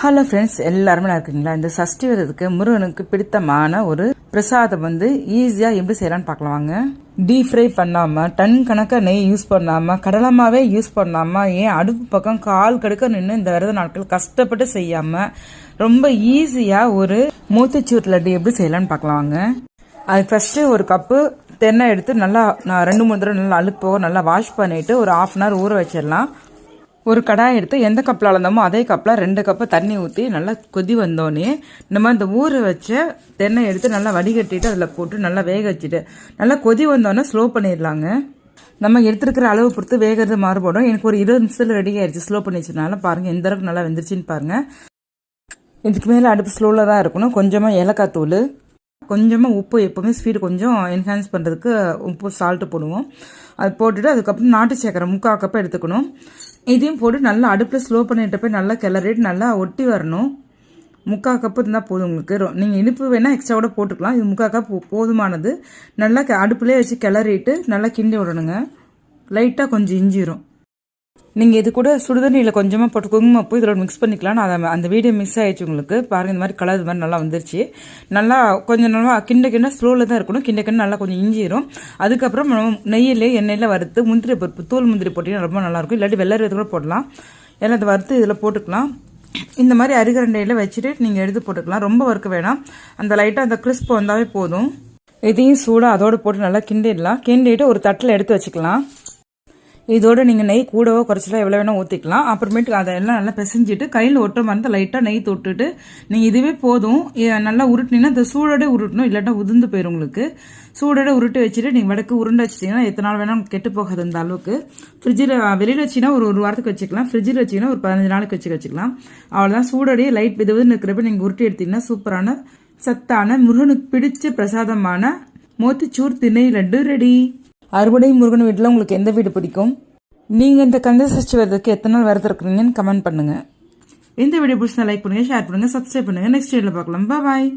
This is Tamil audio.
ஹலோ ஃப்ரெண்ட்ஸ் எல்லாருமே நல்லா இருக்கீங்களா? இந்த சஷ்டி விரதத்துக்கு முருகனுக்கு பிடித்தமான ஒரு பிரசாதம் வந்து ஈஸியாக எப்படி செய்யலான்னு பார்க்கலாம் வாங்க. டீப் ஃப்ரை பண்ணாமல் டன் கணக்காக நெய் யூஸ் பண்ணாமல் கடலமாவே யூஸ் பண்ணாமல் ஏன் அடுப்பு பக்கம் கால் கடுக்க நின்று இந்த விரத நாட்கள் கஷ்டப்பட்டு செய்யாமல் ரொம்ப ஈஸியாக ஒரு மூத்திச்சூர் லட்டு எப்படி செய்யலான்னு பார்க்கலாம் வாங்க. அது ஃபஸ்ட்டு ஒரு கப்பு தென்னை எடுத்து நல்லா நான் ரெண்டு மூணு தடவை நல்லா அழுக்கு நல்லா வாஷ் பண்ணிவிட்டு ஒரு ஆஃப் அன் ஹவர் ஊற வச்சிடலாம். ஒரு கடாய் எடுத்து எந்த கப்பில் அளந்தோமோ அதே கப்பில் ரெண்டு கப்பு தண்ணி ஊற்றி நல்லா கொதி வந்தோடனே நம்ம இந்த ஊற வச்ச தென்னை எடுத்து நல்லா வடிகட்டிட்டு அதில் போட்டு நல்லா வேக வச்சுட்டு நல்லா கொதி வந்தோடனே ஸ்லோ பண்ணிடலாங்க. நம்ம எடுத்துருக்கிற அளவு பொறுத்து வேகிறது மாறுபடும். எனக்கு ஒரு இருபது நிமிஷத்தில் ரெடி ஆயிடுச்சு. ஸ்லோ பண்ணி வச்சதுனால பாருங்கள் எந்த அளவுக்கு நல்லா வெந்துருச்சுன்னு பாருங்கள் இதுக்கு மேலே அடுப்பு ஸ்லோவில் தான் இருக்கணும். கொஞ்சமாக ஏலக்காய் தூள் கொஞ்சமாக உப்பு எப்போவுமே ஸ்வீட் கொஞ்சம் என்ஹான்ஸ் பண்ணுறதுக்கு உப்பு சால்ட்டு போடுவோம். அது போட்டுட்டு அதுக்கப்புறம் நாட்டு சக்கரை முக்கால் கப்பை எடுத்துக்கணும். இதையும் போட்டு நல்லா அடுப்பில் ஸ்லோ பண்ணிட்டு போய் நல்லா கிளறிட்டு நல்லா ஒட்டி வரணும். முக்கால் கப்பு இருந்தால் போதும் உங்களுக்கு. நீங்கள் இனிப்பு வேணால் எக்ஸ்ட்ரா கூட போட்டுக்கலாம். இது முக்கால் கப் போ- போதுமானது. நல்லா அடுப்புலேயே வச்சு கிளறிட்டு நல்லா கிண்டி விடணுங்க. லைட்டாக கொஞ்சம் இஞ்சிரும். நீங்கள் இது கூட சுடுதண்ணியில் கொஞ்சமாக போட்டு குங்குமப்பூ இதோட மிக்ஸ் பண்ணிக்கலாம். நான் அதை அந்த வீடியோ மிஸ் ஆயிடுச்சு உங்களுக்கு. பாருங்கள் இந்த மாதிரி கலர் இது மாதிரி நல்லா வந்துருச்சு. நல்லா கொஞ்சம் நல்லா கிண்ட கிண்ட ஸ்லோவில் தான் இருக்கணும். கிண்ட கிண்ட நல்லா கொஞ்சம் இஞ்சிடும் அதுக்கப்புறம் நெய்யில் எண்ணெயில் வறுத்து முந்திரி பருப்பு தூள் முந்திரி போட்டிங்கன்னா ரொம்ப நல்லாயிருக்கும். இல்லாட்டி வெள்ளை இது கூட போடலாம். ஏன்னா இதை வறுத்து இதில் போட்டுக்கலாம். இந்த மாதிரி அரிகரண்டையில் வச்சுட்டு நீங்கள் எடுத்து போட்டுக்கலாம். ரொம்ப வறுக்க வேணாம். அந்த லைட்டாக அந்த கிறிஸ்ப் வந்தாவே போதும். இதையும் சூடாக அதோடு போட்டு நல்லா கிண்டிடலாம். கிண்டிட்டு ஒரு தட்டில் எடுத்து வச்சுக்கலாம். இதோடு நீங்கள் நெய் கூடவோ குறைச்சலோ எவ்வளோ வேணால் ஊற்றிக்கலாம் அப்புறமேட்டுக்கு அதை எல்லாம் நல்லா பிசைஞ்சிட்டு கையில் ஒட்டுற மாதிரி இருந்தால் லைட்டாக நெய் தொட்டுட்டு நீங்கள் இதுவே போதும். நல்லா உருட்டினீங்கன்னா இந்த சூடோட உருட்டணும் இல்லாட்டா உதிர்ந்து போயிடும் உங்களுக்கு. சூடோட உருட்டி வச்சுட்டு நீங்கள் வடக்கு உருண்டை வச்சிட்டிங்கன்னா எத்தனை நாள் வேணால் கெட்டு போகாது இந்த அளவுக்கு. ஃப்ரிட்ஜில் வெளியில் வச்சிங்கன்னா ஒரு ஒரு வாரத்துக்கு வச்சுக்கலாம். ஃப்ரிட்ஜில் வச்சிங்கன்னா ஒரு பதினஞ்சு நாளைக்கு வச்சு வச்சுக்கலாம். அவ்வளோதான் சூடடையே லைட் விது விதுன்னு இருக்கிறப்ப நீங்கள் உருட்டி எடுத்திங்கன்னா சூப்பரான சத்தான முருகனுக்கு பிடிச்ச பிரசாதமான மோத்திச்சூர் திணை லட்டு ரெடி. அறுபடை முருகன் வீட்டில் உங்களுக்கு எந்த வீடு பிடிக்கும்? நீங்கள் இந்த கந்த சஷ்டி வரதுக்கு எத்தனை நாள் விரதம் இருக்கிறீங்கன்னு கமெண்ட் பண்ணுங்கள் இந்த வீடியோ பிடிச்சா லைக் பண்ணுங்கள் ஷேர் பண்ணுங்கள் சப்ஸ்கிரைப் பண்ணுங்கள் நெக்ஸ்ட் வீடியோவில் பார்க்கலாம். பாய்